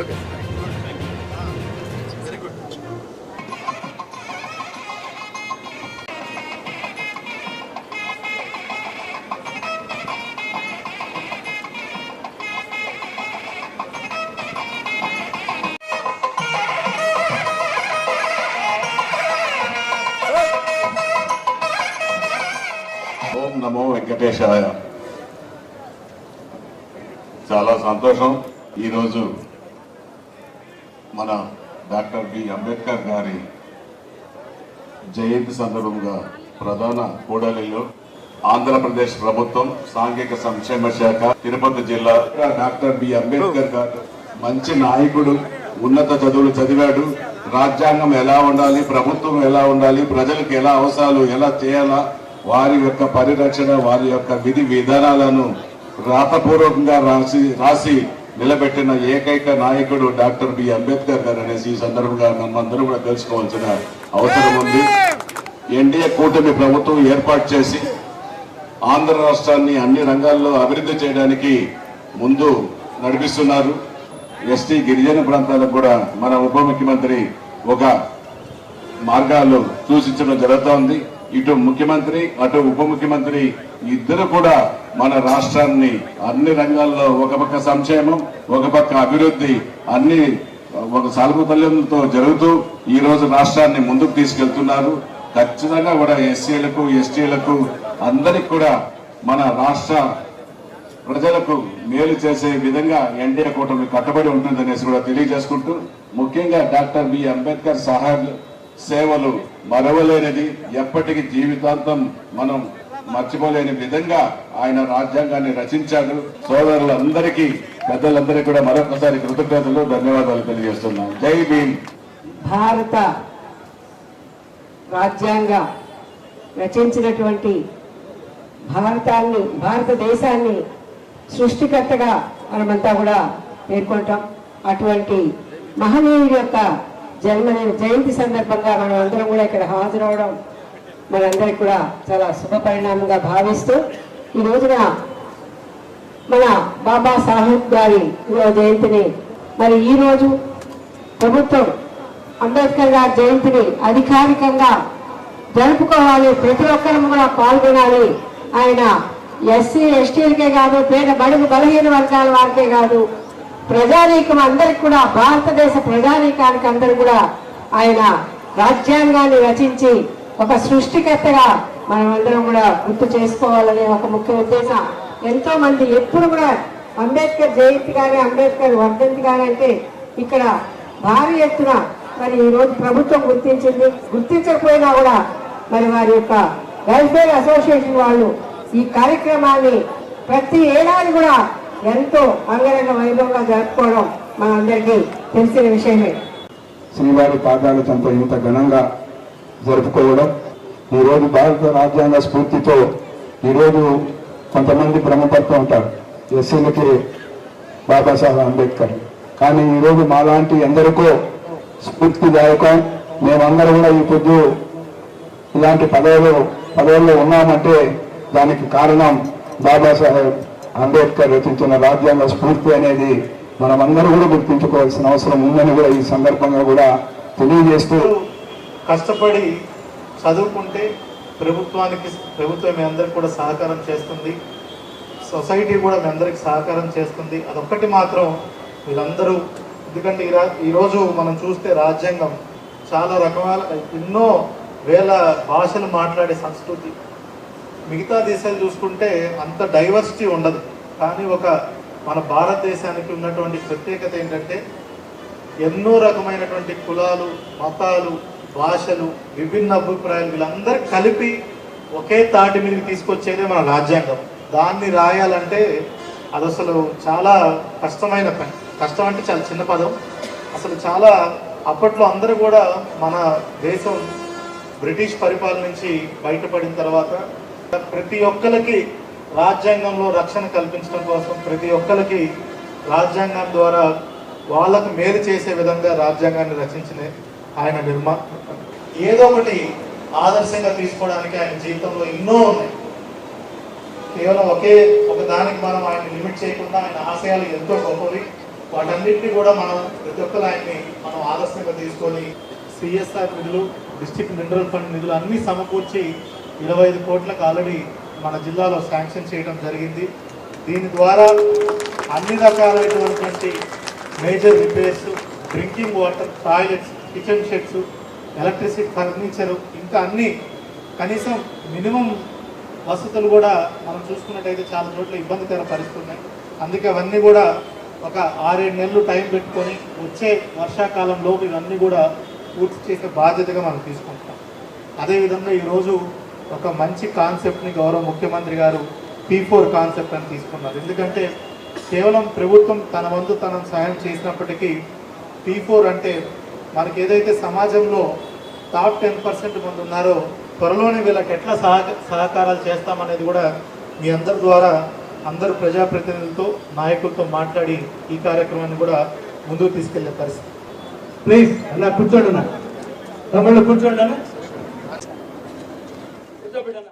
Okay very good ఓం నమో వెంకటేశాయ చాలా సంతోషం ఈరోజు మన డాక్టర్ బి. అంబేద్కర్ గారి జయంతి సందర్భంగా ప్రధాన కూడలిలో ఆంధ్రప్రదేశ్ ప్రభుత్వం సాంఘిక సంక్షేమ శాఖ తిరుపతి జిల్లా డాక్టర్ బి. అంబేద్కర్ గారు మంచి నాయకుడు ఉన్నత చదువులు చదివాడు. రాజ్యాంగం ఎలా ఉండాలి ప్రభుత్వం ఎలా ఉండాలి ప్రజలకు ఎలా అవసరాలు ఎలా చేయాలా వారి యొక్క పరిరక్షణ వారి యొక్క విధి విధానాలను రాతపూర్వకంగా రాసి రాసి నిలబెట్టిన ఏకైక నాయకుడు డాక్టర్ బి. అంబేద్కర్ గారు అనేసి ఈ సందర్భంగా మనమందరం కూడా తెలుసుకోవాల్సిన అవసరం ఉంది. ఎన్డీఏ కూటమి ప్రభుత్వం ఏర్పాటు చేసి ఆంధ్ర రాష్ట్రాన్ని అన్ని రంగాల్లో అభివృద్ధి చేయడానికి ముందు నడిపిస్తున్నారు. ఎస్టీ గిరిజన ప్రాంతాలకు కూడా మన ఉప ముఖ్యమంత్రి ఒక మార్గాలు సూచించడం జరుగుతోంది ఇటు ముఖ్యమంత్రి అటు ఉప ముఖ్యమంత్రి ఇద్దరు కూడా మన రాష్ట్రాన్ని అన్ని రంగాల్లో ఒక పక్క సంక్షేమం ఒక పక్క అభివృద్ధి అన్ని ఒక సాల్పుతల్యంతో జరుగుతూ ఈ రోజు రాష్ట్రాన్ని ముందుకు తీసుకెళ్తున్నారు. ఖచ్చితంగా కూడా ఎస్సీలకు ఎస్టీలకు అందరికి కూడా మన రాష్ట్ర ప్రజలకు మేలు చేసే విధంగా ఎన్డీఏ కూటమి కట్టుబడి ఉంటుందనేసి కూడా తెలియజేసుకుంటూ ముఖ్యంగా డాక్టర్ బి అంబేద్కర్ సాహెబ్ సేవలు మరవలేనిది ఎప్పటికీ జీవితాంతం మనం మర్చిపోలేని విధంగా ఆయన రాజ్యాంగాన్ని రచించాడు. సోదరులందరికీ పెద్దలందరికీ కూడా మరొకసారి కృతజ్ఞతలు ధన్యవాదాలు తెలియజేస్తున్నాం. జై భీమ్. భారత రాజ్యాంగ రచించినటువంటి భారతాన్ని భారతదేశాన్ని సృష్టికర్తగా మనమంతా కూడా పేర్కొంటాం. అటువంటి మహనీయుడి యొక్క జన్మ జయంతి సందర్భంగా మనం అందరం కూడా ఇక్కడ హాజరవడం మనందరికి కూడా చాలా శుభ పరిణామంగా భావిస్తూ ఈ రోజున మన బాబా సాహెబ్ గారి జయంతిని మరి ఈ రోజు ప్రభుత్వం అంబేద్కర్ గారి జయంతిని అధికారికంగా జరుపుకోవాలి. ప్రతి ఒక్కరూ కూడా పాల్గొనాలి. ఆయన ఎస్సీ ఎస్టీలకే కాదు పేద బడుగు బలహీన వర్గాల వారికే కాదు ప్రజానీకం అందరికి కూడా భారతదేశ ప్రజానీకానికి అందరు కూడా ఆయన రాజ్యాంగాన్ని రచించి ఒక సృష్టికర్తగా మనం అందరం కూడా గుర్తు చేసుకోవాలనే ఒక ముఖ్య ఉద్దేశం. ఎంతో మంది ఎప్పుడు కూడా అంబేద్కర్ జయంతి కానీ అంబేద్కర్ వర్ధంతి కానీ అంటే ఇక్కడ భారీ ఎత్తున మరి ఈరోజు ప్రభుత్వం గుర్తించింది. గుర్తించకపోయినా కూడా మరి వారి యొక్క వెల్ఫేర్ అసోసియేషన్ వాళ్ళు ఈ కార్యక్రమాన్ని ప్రతి ఏడాది కూడా ఎంతో అంగరంగ వైభవంగా జరుపుకోవడం మనందరికీ తెలిసిన విషయమే. శ్రీవారి పాదాలు తనతో ఇంత ఘనంగా జరుపుకోవడం ఈరోజు భారత రాజ్యాంగ స్ఫూర్తితో ఈరోజు కొంతమంది భ్రమపడుతూ ఉంటారు ఎస్సీలకి బాబాసాహెబ్ అంబేద్కర్. కానీ ఈరోజు మాలాంటి ఎందరికో స్ఫూర్తిదాయకం మేమందరం కూడా ఈ పొద్దు ఇలాంటి పదవులు పదవుల్లో ఉన్నామంటే దానికి కారణం బాబాసాహెబ్ అంబేద్కర్ రచించిన రాజ్యాంగ స్ఫూర్తి అనేది మనమందరం కూడా గుర్తించుకోవాల్సిన అవసరం ఉందని కూడా ఈ సందర్భంగా కూడా తెలియజేస్తూ కష్టపడి చదువుకుంటే ప్రభుత్వానికి ప్రభుత్వం మీ అందరికి కూడా సహకారం చేస్తుంది. సొసైటీ కూడా మీ అందరికి సహకారం చేస్తుంది. అదొక్కటి మాత్రం వీళ్ళందరూ ఎందుకంటే ఈ రా ఈరోజు మనం చూస్తే రాజ్యాంగం చాలా రకాల ఎన్నో వేల భాషలు మాట్లాడే సంస్కృతి. మిగతా దేశాలు చూసుకుంటే అంత డైవర్సిటీ ఉండదు. కానీ ఒక మన భారతదేశానికి ఉన్నటువంటి ప్రత్యేకత ఏంటంటే ఎన్నో రకమైనటువంటి కులాలు మతాలు భాషలు విభిన్న అభిప్రాయాలు వీళ్ళందరూ కలిపి ఒకే తాటి మీదకి తీసుకొచ్చేదే మన రాజ్యాంగం. దాన్ని రాయాలంటే అది అసలు చాలా కష్టమైన పని. కష్టం అంటే చాలా చిన్న పదం. అసలు చాలా అప్పట్లో అందరూ కూడా మన దేశం బ్రిటిష్ పరిపాలన నుంచి బయటపడిన తర్వాత ప్రతి ఒక్కరికి రాజ్యాంగంలో రక్షణ కల్పించడం కోసం ప్రతి ఒక్కరికి రాజ్యాంగం ద్వారా వాళ్ళకు మేలు చేసే విధంగా రాజ్యాంగాన్ని రచించిన ఆయన నిర్మా ఏదో ఒకటి ఆదర్శంగా తీసుకోవడానికి ఆయన జీవితంలో ఎన్నో ఉన్నాయి. కేవలం ఒకే ఒక దానికి మనం ఆయన లిమిట్ చేయకుండా ఆయన ఆశయాలు ఎంతో గొప్పవి. వాటన్నిటిని కూడా మనం ప్రతి ఒక్కరు ఆయన్ని మనం ఆదర్శంగా తీసుకొని సిఎస్ఆర్ నిధులు డిస్ట్రిక్ట్ మినరల్ ఫండ్ నిధులు అన్నీ సమకూర్చి ఇరవై ఐదు కోట్లకు ఆల్రెడీ మన జిల్లాలో శాంక్షన్ చేయడం జరిగింది. దీని ద్వారా అన్ని రకాలైనటువంటి major repairs drinking water toilets kitchen sheds electricity furniture ఇంకా అన్ని కనీసం మినిమం వసతులు కూడా మనం చూసుకున్నట్టయితే చాలా చోట్ల ఇబ్బందికర పరిస్థితి ఉన్నాయి. అందుకే అవన్నీ కూడా ఒక ఆరేడు నెలలు టైం పెట్టుకొని వచ్చే వర్షాకాలంలోపు ఇవన్నీ కూడా పూర్తి చేసే బాధ్యతగా మనం తీసుకుంటాం అదేవిధంగా ఈరోజు ఒక మంచి కాన్సెప్ట్ని గౌరవ ముఖ్యమంత్రి గారు పీ ఫోర్ కాన్సెప్ట్ అని తీసుకున్నారు. ఎందుకంటే కేవలం ప్రభుత్వం తన వంతు తన సహాయం చేసినప్పటికీ పీ ఫోర్ అంటే మనకి ఏదైతే సమాజంలో టాప్ టెన్ పర్సెంట్ మంది ఉన్నారో త్వరలోనే వీళ్ళకి ఎట్లా సహక సహకారాలు చేస్తామనేది కూడా మీ అందరి ద్వారా అందరు ప్రజాప్రతినిధులతో నాయకులతో మాట్లాడి ఈ కార్యక్రమాన్ని కూడా ముందుకు తీసుకెళ్ళే పరిస్థితి. ప్లీజ్ అలా కూర్చోండి అన్న. తమ్ముళ్ళు కూర్చోండి అన్న. ಬಿಡೋಣ